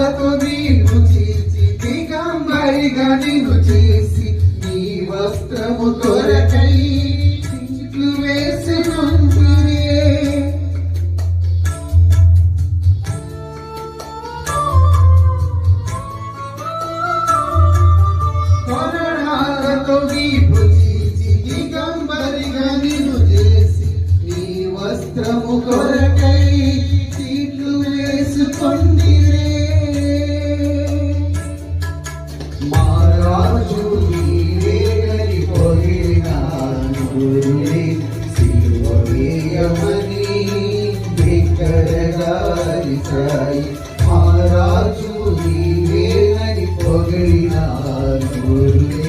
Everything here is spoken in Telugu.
పాలతో నీవు చేసి దిగంబరిగా నిన్ను చేసి నీ వస్త్రము కొరకై చీట్లు వేసుకుంటురే కొరడాలతో నీవు చేసి దిగంబరిగా నిన్ను చేసి నీ వస్త్రము కొరకై శివవేయమని బిక్కరగారి సాయి మహారాజు నీవేగని పొగిడినాను గురువే